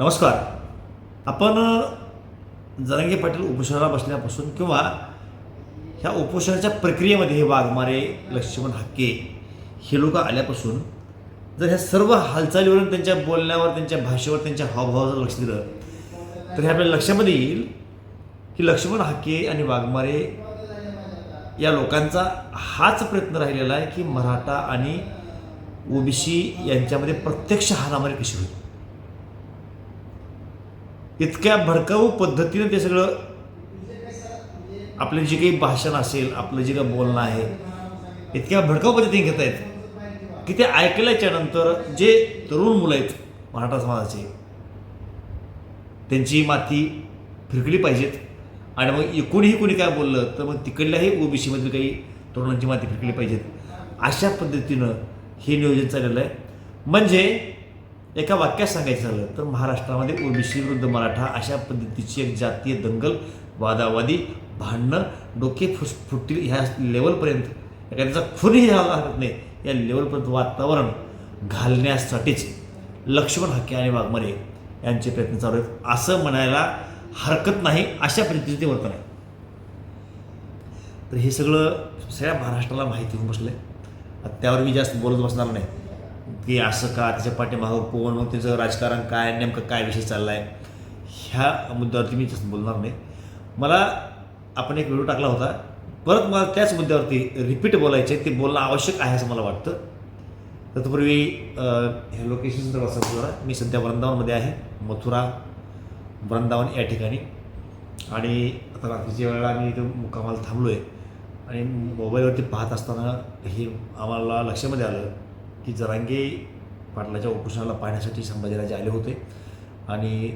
नमस्कार. आपण जरांगे पाटील उपोषणाला बसल्यापासून किंवा ह्या उपोषणाच्या प्रक्रियेमध्ये हे वाघमारे लक्ष्मण हक्के हे लोक आल्यापासून जर ह्या सर्व हालचालीवरून त्यांच्या बोलण्यावर त्यांच्या भाषेवर त्यांच्या हावभावावर लक्ष दिलं तर हे आपल्या लक्षामध्ये येईल की लक्ष्मण हाके आणि वाघमारे या लोकांचा हाच प्रयत्न राहिलेला आहे की मराठा आणि ओबीसी यांच्यामध्ये प्रत्यक्ष हाणामारी कशी होईल? इतक्या भडकाऊ पद्धतीने ते सगळं आपलं जे काही भाषण असेल आपलं जे काही बोलणं आहे इतक्या भडकाऊ पद्धतीने घेत आहेत की ते ऐकल्याच्या नंतर जे तरुण मुलं आहेत मराठा समाजाचे त्यांची माती फिरकली पाहिजेत. आणि मग एकूणही कोणी काय बोललं तर मग तिकडल्याही ओबीसीमधील काही तरुणांची माती फिरकली पाहिजेत. अशा पद्धतीनं हे नियोजन चाललेलं आहे. म्हणजे एका वाक्यात सांगायचं झालं तर महाराष्ट्रामध्ये ओबीसी विरुद्ध मराठा अशा पद्धतीची एक जातीय दंगल वादावादी भांडणं डोके फुस फुटतील ह्या लेवलपर्यंत. एखाद्याचा खूनही झाला हरकत नाही. या लेवलपर्यंत वातावरण घालण्यासाठीच लक्ष्मण हक्के आणि वाघमारे यांचे प्रयत्न चालू आहेत. असं म्हणायला हरकत नाही अशा पद्धतीचे ते वर्तन आहे. तर हे सगळं सगळ्या महाराष्ट्राला माहिती होऊन बसलं आहे त्यावर मी जास्त बोलत बसणार नाही. की असं का त्याच्या पाठीमागं कोण मग त्याचं राजकारण काय नेमकं काय विषय चालला आहे ह्या मुद्द्यावरती मी तसं बोलणार नाही. मला आपण एक व्हिडिओ टाकला होता. परत मला त्याच मुद्द्यावरती रिपीट बोलायचे ते बोलणं आवश्यक आहे असं मला वाटतं. तत्पूर्वी हे लोकेशन जरा. मी सध्या वृंदावनमध्ये आहे मथुरा वृंदावन या ठिकाणी. आणि आता रात्रीच्या वेळेला आम्ही इथं मुक्कामाला थांबलो आहे आणि मोबाईलवरती पाहत असताना हे आम्हाला लक्षामध्ये आलं की जरांगे पाटलाच्या उपोषणाला पाहण्यासाठी संभाजीराजे आले होते. आणि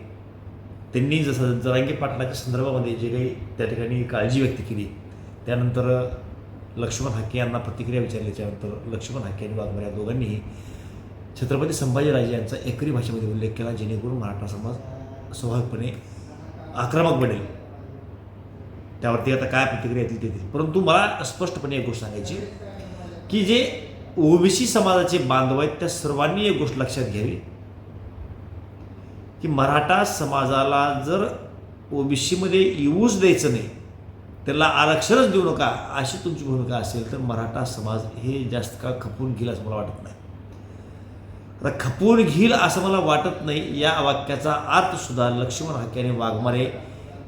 त्यांनी जसं जरांगे पाटलाच्या संदर्भामध्ये जे काही त्या ठिकाणी काळजी व्यक्त केली त्यानंतर लक्ष्मण हाके यांना प्रतिक्रिया विचारल्याच्यानंतर लक्ष्मण हाके आणि वाघमारे या दोघांनीही छत्रपती संभाजीराजे यांचा एकरी भाषेमध्ये उल्लेख केला जेणेकरून मराठा समाज स्वाभाविकपणे आक्रमक बनेल. त्यावरती आता काय प्रतिक्रिया येतील ते परंतु मला स्पष्टपणे एक गोष्ट सांगायची की जे ओबीसी समाजाचे बांधव आहेत त्या सर्वांनी एक गोष्ट लक्षात घ्यावी. की मराठा समाजाला जर ओबीसीमध्ये येऊच द्यायचं नाही त्याला आरक्षणच देऊ नका अशी तुमची भूमिका असेल तर मराठा समाज हे जास्त काळ खपून घेईल असं मला वाटत नाही. आता खपून घेईल असं मला वाटत नाही या वाक्याचा अर्थसुद्धा लक्ष्मण हाके आणि वाघमारे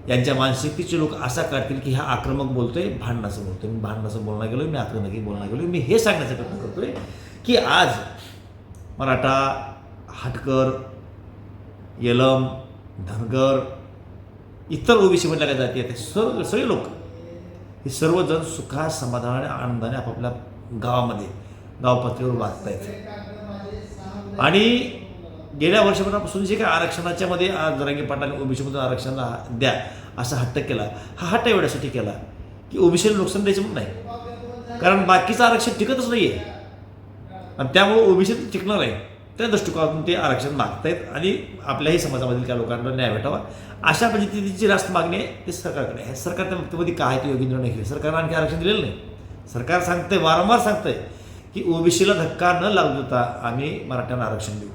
यांच्या मानसिकतेचे लोक असा काढतील की हा आक्रमक बोलतोय भांडणाचं बोलतोय. मी भांडणाचं बोलणं गेलो मी आक्रमकही बोलणं गेलो मी हे सांगण्याचा प्रयत्न करतोय की आज मराठा हाटकर यलम धनगर इतर ओबीसीमधल्या काय जाती आहेत ते सर्व सगळे लोक हे सर्वजण सुखा समाधानाने आनंदाने आपापल्या गावामध्ये गावपातळीवर वागत आहेत आणि गेल्या वर्षभरापासून जे काही आरक्षणाच्या मध्ये आज जरांगी पाटाने ओबीसीमधून आरक्षणाला द्या असा हट्ट केला. हा हट्ट एवढ्यासाठी केला की ओबीसीला नुकसान द्यायचं म्हणून नाही. कारण बाकीचं आरक्षण टिकतच नाही आहे आणि त्यामुळे ओबीसी टिकणार आहे. त्या दृष्टिकोनातून ते आरक्षण मागतायत आणि आपल्याही समाजामधील त्या लोकांना न्याय भेटावा. अशा पद्धतीची रास्त मागणी आहे ते सरकारकडे आहे. सरकार त्या बाबतीमध्ये काय ते योग्य निर्णय घेतले सरकारनं आणखी आरक्षण दिलेलं नाही. सरकार सांगतंय वारंवार सांगतंय की ओबीसीला धक्का न लागू देता आम्ही मराठ्यांना आरक्षण देऊ.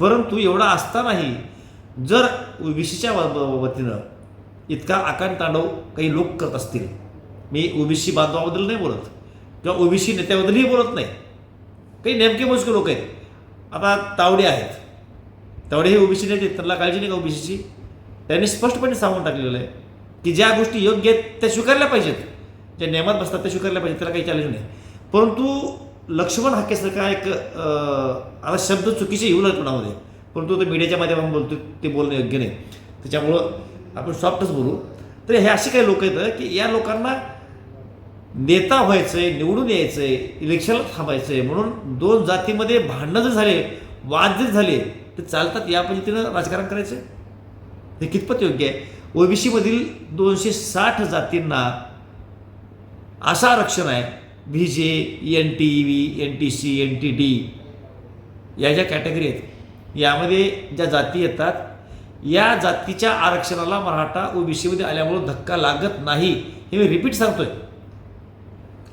परंतु एवढा असतानाही जर ओबीसीच्या वतीनं इतका आकांड तांडव काही लोक करत असतील. मी ओबीसी बांधवाबद्दल नाही बोलत किंवा ओबीसी नेत्याबद्दलही बोलत नाही. काही नेमके मोजके लोक आहेत. आता तावडे आहेत. तावडे हे ओबीसी नेते त्यांना काळजी नाही का ओबीसीची त्यांनी स्पष्टपणे सांगून टाकलेलं आहे की ज्या गोष्टी योग्य आहेत त्या स्वीकारल्या पाहिजेत. ज्या नियमात बसतात त्या स्वीकारल्या पाहिजेत. त्याला काही चॅलेंज नाही. परंतु लक्ष्मण हाकेसारखा एक आता शब्द चुकीचे येऊ लागले कोणामध्ये? परंतु ते मीडियाच्या माध्यमातून बोलतो ते बोलणं योग्य नाही. त्याच्यामुळं आपण सॉफ्टच बोलू. तर हे असे काही लोक आहेत की या लोकांना नेता व्हायचं आहे निवडून यायचं आहे इलेक्शन इलेक्शनला आहे म्हणून दोन जातीमध्ये भांडणं जर झाले वाद जर झाले तर चालतात या पद्धतीनं राजकारण करायचं? हे कितपत योग्य आहे? ओबीसीमधील दोनशे साठ जातींना असं आरक्षण आहे. V J N T V N T C N T D या ज्या कॅटेगरी आहेत यामध्ये ज्या जाती येतात या जातीच्या आरक्षणाला मराठा ओबीसीमध्ये आल्यामुळं धक्का लागत नाही हे मी रिपीट सांगतोय.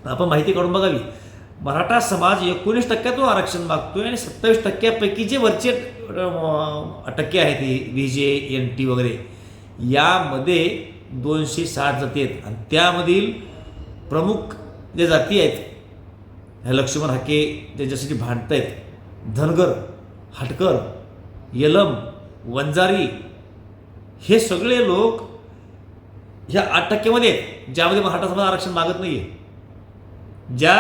आपण माहिती काढून बघावी. मराठा समाज एकोणीस टक्क्यातून आरक्षण मागतोय आणि सत्तावीस टक्क्यापैकी जे वरचे टक्के आहेत व्ही जे एन टी वगैरे यामध्ये दोनशे साठ जाती आहेत. आणि त्यामधील प्रमुख जे जाती आहेत ह्या लक्ष्मण हाके ज्यांच्यासाठी भांडत आहेत धनगर हटकर यलम वंजारी हे सगळे लोक ह्या आठ टक्क्यामध्ये आहेत ज्यामध्ये मराठा समाज आरक्षण मागत नाही आहे ज्या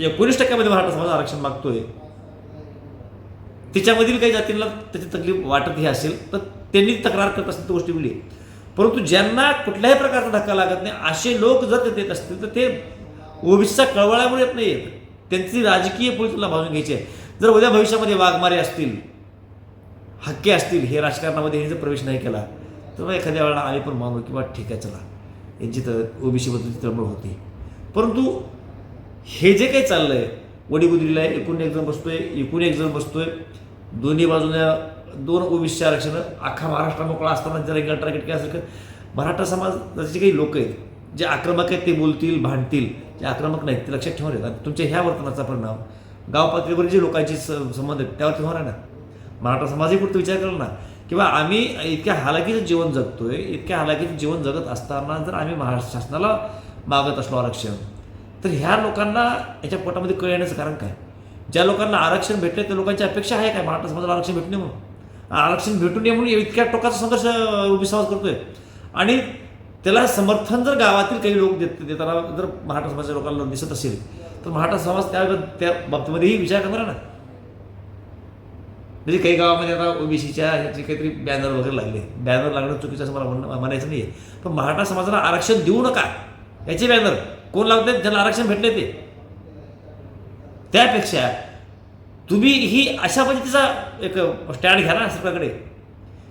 एकोणीस टक्क्यामध्ये मराठा समाज आरक्षण मागतोय त्याच्यामधील काही जातींना त्याची तकलीफ वाटत हे असेल तर त्यांनी तक्रार करत असेल तर गोष्टी मिळली आहे. परंतु ज्यांना कुठल्याही प्रकारचा धक्का लागत नाही असे लोक जर ते येत असतील तर ते ओबीसीचा कळवळ्यामुळे येत नाही त्यांची राजकीय पोलिसला भाजून घ्यायची आहे. जर उद्या भविष्यामध्ये वाघमारे असतील हक्के असतील हे राजकारणामध्ये यांनी जर प्रवेश नाही केला तर मग एखाद्या वेळेला आम्ही पण मानू किंवा ठीक आहे चला. यांची तर ओबीसीबद्दलची तळमळ होती. परंतु हे जे काही चाललं आहे वडीगुदरीला आहे एकूण एक जण बसतोय एकूण एक जण बसतोय दोन्ही बाजूने दोन ओबीसी आरक्षण अख्खा महाराष्ट्र मोकळा असताना जर एक टार्गेट काय असेल मराठा समाजाचे काही लोक आहेत जे आक्रमक आहेत ते बोलतील भांडतील जे आक्रमक नाहीत ते लक्षात ठेवून येतात. तुमच्या ह्या वर्तनाचा परिणाम गाव पातळीवर जे लोकांचे स- संबंध आहेत त्यावरती होणार आहे ना? मराठा समाजही पुढे विचार करा ना? किंवा आम्ही इतक्या हालाकीचं जीवन जगतोय इतक्या हालाकीचं जीवन जगत असताना जर आम्ही महाराष्ट्र शासनाला मागत असलो आरक्षण तर ह्या लोकांना याच्या पोटामध्ये कळ येण्याचं कारण काय? ज्या लोकांना आरक्षण भेटले त्या लोकांची अपेक्षा आहे काय? मराठा समाजाला आरक्षण भेटणे म्हणून? आरक्षण भेटून नये म्हणून इतक्या टोकाचा संघर्ष उभी समाज करतोय. आणि त्याला समर्थन जर गावातील काही लोक देत देताना जर मराठा समाजाच्या लोकांना दिसत असेल तर मराठा समाज त्या त्या बाबतीमध्येही विचार करणार ना. म्हणजे काही गावामध्ये आता ओबीसीच्या ह्याचे काहीतरी बॅनर वगैरे लागले. बॅनर लागणं चुकीचं असं मला म्हणणं म्हणायचं नाही आहे पण मराठा समाजाला आरक्षण देऊ नका. याचे बॅनर कोण लावतात ज्यांना आरक्षण भेटले ते. त्यापेक्षा तुम्ही ही अशा पद्धतीचा एक स्टँड घ्या ना सरकारकडे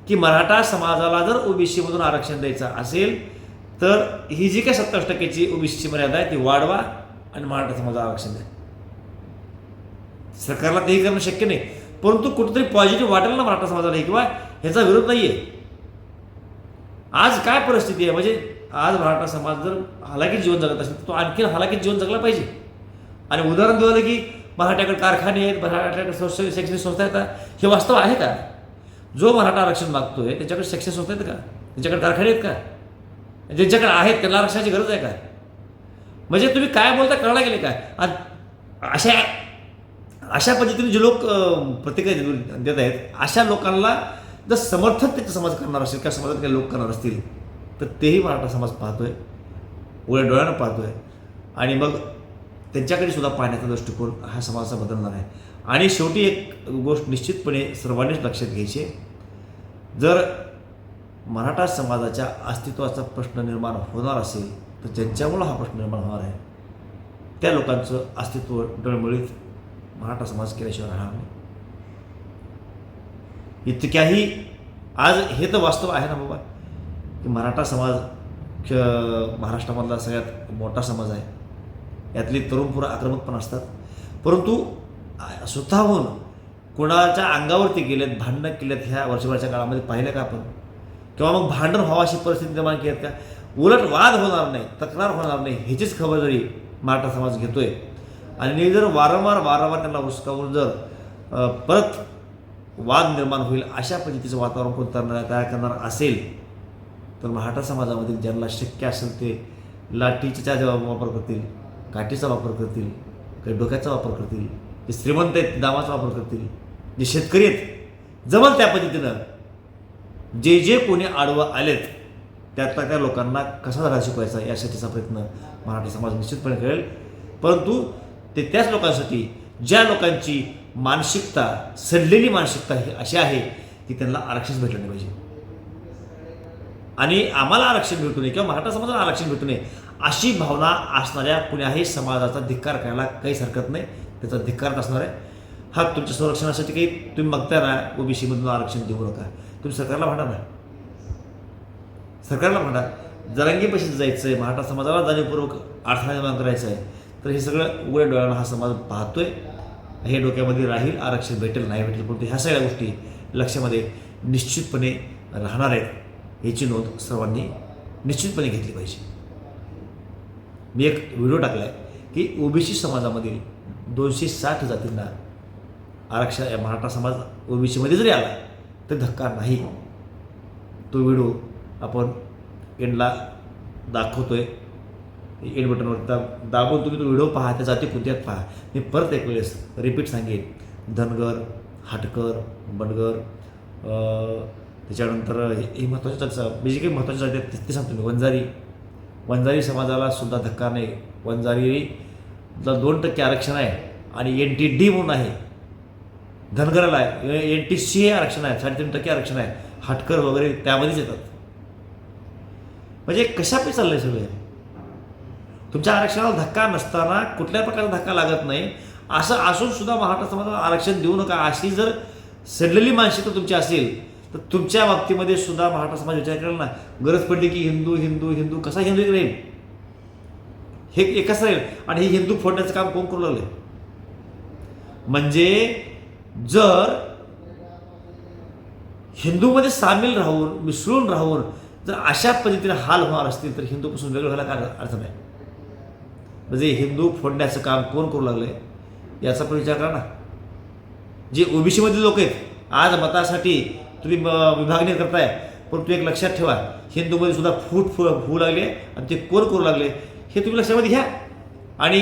की मराठा समाजाला जर ओबीसीमधून आरक्षण द्यायचं असेल तर ही जी काही सत्तावीस टक्क्याची ओबीसीची मर्यादा आहे ती वाढवा आणि मराठा समाजाला आरक्षण द्या. सरकारला तेही करणं शक्य नाही. परंतु कुठेतरी पॉझिटिव्ह वाटेल ना मराठा समाजाला हे किंवा ह्याचा विरोध नाही आहे आज काय परिस्थिती आहे? म्हणजे आज मराठा समाज जर हालाकीत जीवन जगत असेल तर तो आणखीन हालाकीत जीवन जगला पाहिजे. आणि उदाहरण दिलं की मराठ्याकडे कारखाने आहेत मराठ्याकडे स्वस्त शैक्षणिक संस्था आहेत हे वास्तव आहे का? जो मराठा आरक्षण मागतोय त्याच्याकडे शैक्षणिक संस्था आहेत का? त्यांच्याकडे कारखाने आहेत का? ज्यांच्याकडे आहेत त्यांना आरक्षणाची गरज आहे का? म्हणजे तुम्ही काय बोलता कळला गेले काय? अशा अशा पद्धतीने जे लोक प्रतिक्रिया देत- देत आहेत अशा लोकांना जर समर्थन त्याचा समाज करणार असेल किंवा समाजात काही लोक करणार असतील तर तेही मराठा समाज पाहतोय उघड्या डोळ्यानं पाहतोय. आणि मग त्यांच्याकडे सुद्धा पाहण्याचा दृष्टिकोन हा समाजाचा बदलणार आहे. आणि शेवटी एक गोष्ट निश्चितपणे सर्वांनीच लक्षात घ्यायची जर मराठा समाजाच्या अस्तित्वाचा प्रश्न निर्माण होणार असेल तर ज्यांच्यामुळं हा प्रश्न निर्माण होणार आहे त्या लोकांचं अस्तित्व डळमळीत मराठा समाज केल्याशिवाय राहणार नाही. इतक्याही आज हे तर वास्तव आहे ना बाबा की मराठा समाज महाराष्ट्रामधला सगळ्यात मोठा समाज आहे. यातली तरुण पुरं आक्रमक पण असतात. परंतु स्वतःहून कोणाच्या अंगावरती गेलेत भांडणं केलेत ह्या वर्षभराच्या काळामध्ये पाहिलं का आपण? किंवा मग भांडण व्हावं अशी परिस्थिती निर्माण केली का? उलट वाद होणार नाही तक्रार होणार नाही ह्याचीच खबरदारी मराठा समाज घेतोय. आणि जर वारंवार वारंवार त्यांना हुसकावून जर परत वाद निर्माण होईल अशा पद्धतीचं वातावरण कोण तयार तयार करणार असेल तर मराठा समाजामधील ज्यांना शक्य असेल ते लाठीचा जे वापर करतील. काठीचा वापर करतील काही डोक्याचा वापर करतील जे श्रीमंत आहेत ते दामाचा वापर करतील जे शेतकरी आहेत जमल त्या पद्धतीनं जे जे कोणी आडवं आलेत त्यातल्या त्या लोकांना कसा धडा शिकवायचा यासाठीचा प्रयत्न मराठी समाज निश्चितपणे करेल. परंतु ते त्याच लोकांसाठी ज्या लोकांची मानसिकता सडलेली मानसिकता ही अशी आहे की त्यांना आरक्षण भेटलं नाही पाहिजे. आणि आम्हाला आरक्षण भेटू नये किंवा मराठा समाजाला आरक्षण भेटू नये अशी भावना असणाऱ्या कुण्याही समाजाचा धिक्कार करायला काहीच हरकत नाही. त्याचा धिक्कार असणार आहे. हा तुमच्या संरक्षणासाठी काही तुम्ही मागताय ना ओबीसीमधून आरक्षण देऊ नका. तुम्ही सरकारला म्हणा ना सरकारला म्हणा जरांगी पैसे जायचं आहे मराठा समाजाला जाणीवपूर्वक अडथळा निर्माण करायचं आहे. तर हे सगळं उघड्या डोळ्यानं हा समाज पाहतोय. हे डोक्यामध्ये राहील. आरक्षण भेटेल नाही भेटेल. परंतु ह्या सगळ्या गोष्टी लक्षामध्ये निश्चितपणे राहणार आहेत. याची नोंद सर्वांनी निश्चितपणे घेतली पाहिजे. मी एक व्हिडिओ टाकला आहे की ओबीसी समाजामधील दोनशे साठ जातींना आरक्षण या मराठा समाज ओबीसीमध्ये जरी आला तर धक्का नाही. तो व्हिडिओ आपण एंडला दाखवतो आहे एंड बटनवर दा- दाबून तुम्ही तो व्हिडिओ पहा त्या जाती कुत्यात पहा. मी परत एक वेळेस रिपीट सांगेन. धनगर हाटकर बनगर त्याच्यानंतर हे महत्त्वाच्या जाती म्हणजे काही महत्त्वाच्या जाती आहेत ते सांगतो मी. वंजारी वंजारी समाजाला सुद्धा धक्का नाही. वंजारीला दोन टक्के आरक्षण आहे आणि एन टी डी म्हणून आहे. धनगराला आहे. एन टी सी हे आरक्षण आहे. साडेतीन टक्के आरक्षण आहे. हाटकर वगैरे त्यामध्येच येतात. म्हणजे कशापे चाललं आहे सगळे? तुमच्या आरक्षणाला धक्का नसताना कुठल्या प्रकारचा धक्का लागत नाही. असं असून सुद्धा मराठा समाजाला आरक्षण देऊ नका अशी जर सडलेली मानसिकता तुमची असेल तर तुमच्या बाबतीमध्ये सुद्धा मराठा समाज विचार करेल ना गरज पडली की हिंदू हिंदू हिंदू कसा हिंदू एक राहील? हे एकच राहील. आणि हे हिंदू फोडण्याचं काम कोण करू लागले? म्हणजे जर हिंदूमध्ये सामील राहून मिसळून राहून जर अशा पद्धतीने हाल होणार असतील तर हिंदूपासून वेगळं व्हायला काय अर्थ नाही. म्हणजे हिंदू फोडण्याचं काम कोण करू लागले? याचा पण विचार करा ना. जे ओबीसीमधले लोक आहेत आज मतासाठी तुम्ही विभागणी करताय परंतु एक लक्षात ठेवा हिंदूमध्ये सुद्धा फूट फु होऊ लागले आणि ते कोर करू लागले. हे तुम्ही लक्षामध्ये घ्या. आणि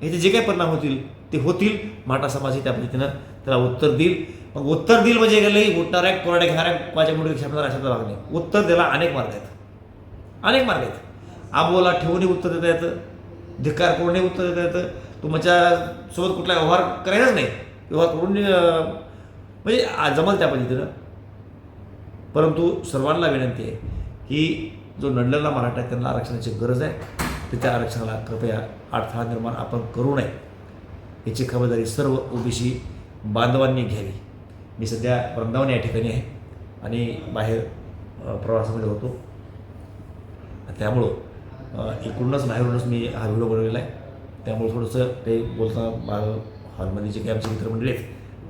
ह्याचे जे काही परिणाम होतील ते होतील. माटा समाज त्या पद्धतीनं त्याला उत्तर देईल. मग उत्तर देईल म्हणजे गेलं उठणाऱ्या कोरड्या घेणाऱ्या माझ्या मुली क्षमता अशा वागणे उत्तर द्यायला अनेक मार्ग आहेत. अनेक मार्ग आहेत. आबोला ठेवूनही उत्तर देता येतं. धिक्कार करूनही उत्तर देता येतं. तुमच्यासोबत कुठला व्यवहार करायचाच नाही. व्यवहार करून म्हणजे जमल त्या पद्धतीनं. परंतु सर्वांना विनंती आहे की जो नडलेला मराठा आहे त्यांना आरक्षणाची गरज आहे. तर त्या आरक्षणाला कृपया अडथळा निर्माण आपण करू नये. याची खबरदारी सर्व ओबीसी बांधवांनी घ्यावी. मी सध्या वृंदावन या ठिकाणी आहे आणि बाहेर प्रवासामध्ये होतो. त्यामुळं इकडूनच बाहेरूनच मी हा व्हिडिओ बनवलेला आहे. त्यामुळे थोडंसं ते बोलता बा हॉलमध्ये जे काही आमचे मित्रमंडळी आहेत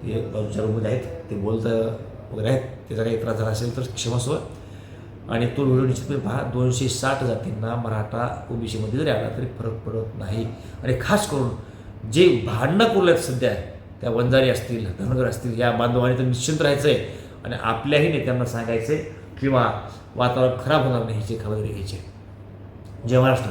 ते बाजूच्या रूममध्ये आहेत ते बोलता वगैरे आहेत. त्याचा काही त्रास झाला असेल तर क्षमस्व. आणि तो व्हिडिओ निश्चितपणे पहा दोनशे साठ जातींना मराठा ओबीसीमध्ये जरी आला तरी फरक पडत नाही. आणि खास करून जे भांडणं करू आहेत सध्या त्या वंजारी असतील धनगर असतील या बांधवांनी तर निश्चिंत राहायचं आहे आणि आपल्याही नेत्यांना सांगायचं आहे किंवा वातावरण खराब होणार नाही ह्याची खबरदारी घ्यायची जय महाराष्ट्र.